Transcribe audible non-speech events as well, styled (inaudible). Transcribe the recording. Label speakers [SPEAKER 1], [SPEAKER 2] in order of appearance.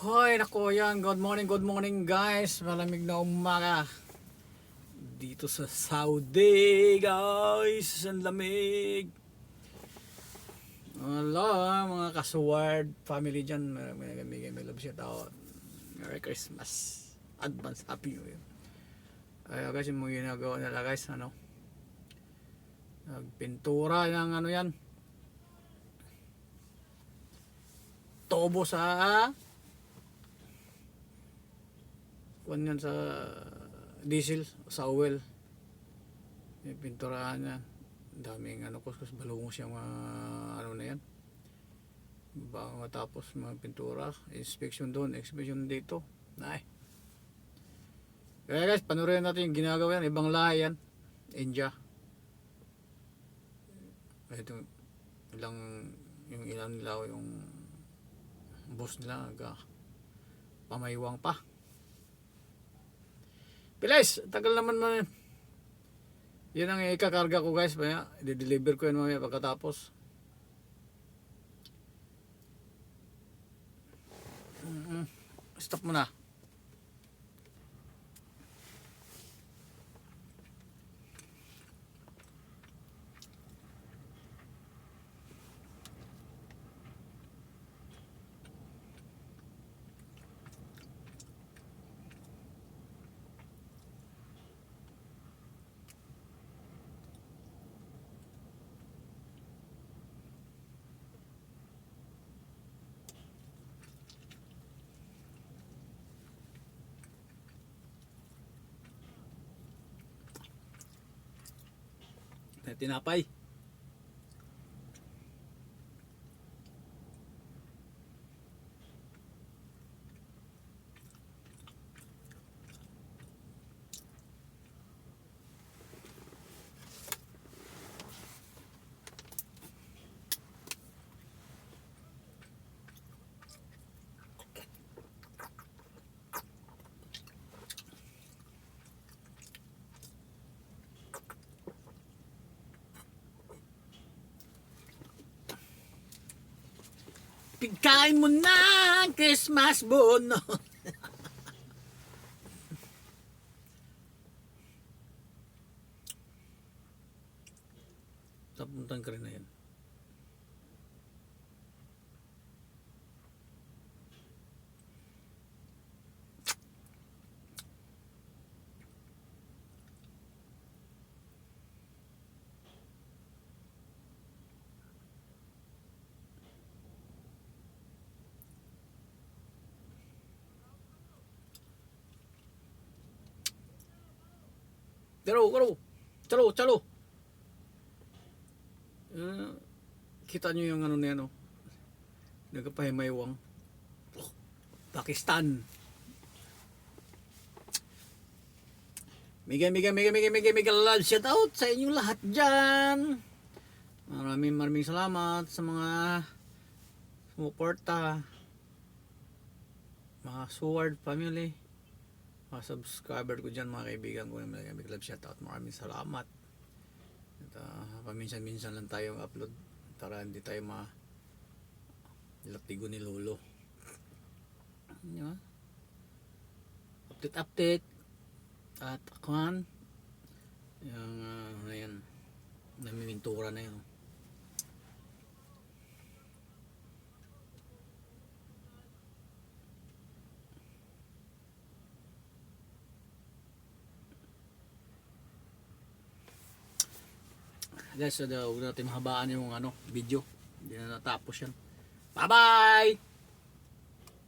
[SPEAKER 1] Hoy, nako yan. Good morning, good morning guys. Malamig na umaga. Dito sa Saudi, guys. Ang lamig. Hello, mga kasuward family dyan. May may may love shout out. Merry Christmas. Advance Happy New Year. Ay, guys, yung mga ginagawa nila guys, ano? Nagpintura ng ano yan. Tobo sa kuan yan sa diesel sa oil. Yung pinturahan Ang daming ano kuskus. Balungos yung mga ano na yan. Bago matapos mga pintura. Inspection doon inspection dito. Ay. Kaya guys panurin natin yung ginagawa yan. Ibang lahi yan. India. Ito ilang yung ilan nila yung boss nila aga pamaywang pa Bilis, tagal naman na yan ang ikakarga ko guys. Maya, i-deliver ko yan mamaya pagkatapos. Stop mo na. Tinapay. Pigkain mo na ang Christmas bono. (laughs) Tapuntang ka rin na yan. Chalo, chalo. Chalo, chalo. Uh, kita nyo yung ano na yan, oh. Nagkapahimaywang. Pakistan. Mega, mega, mega, mega, mega, mega love shout out sa inyong lahat dyan. Maraming maraming salamat sa mga sumuporta. Mga Sword family mga subscriber ko dyan, mga kaibigan ko mga big love shoutout. Maraming salamat. At uh, paminsan-minsan lang tayong upload para hindi tayo ma latigo ni Lolo. Di? Update, update. At akuan. Yung, uh, ano yan, namimintura na yun. Guys, so, huwag natin mahabaan yung ano, video. Hindi na natapos yan. Bye-bye!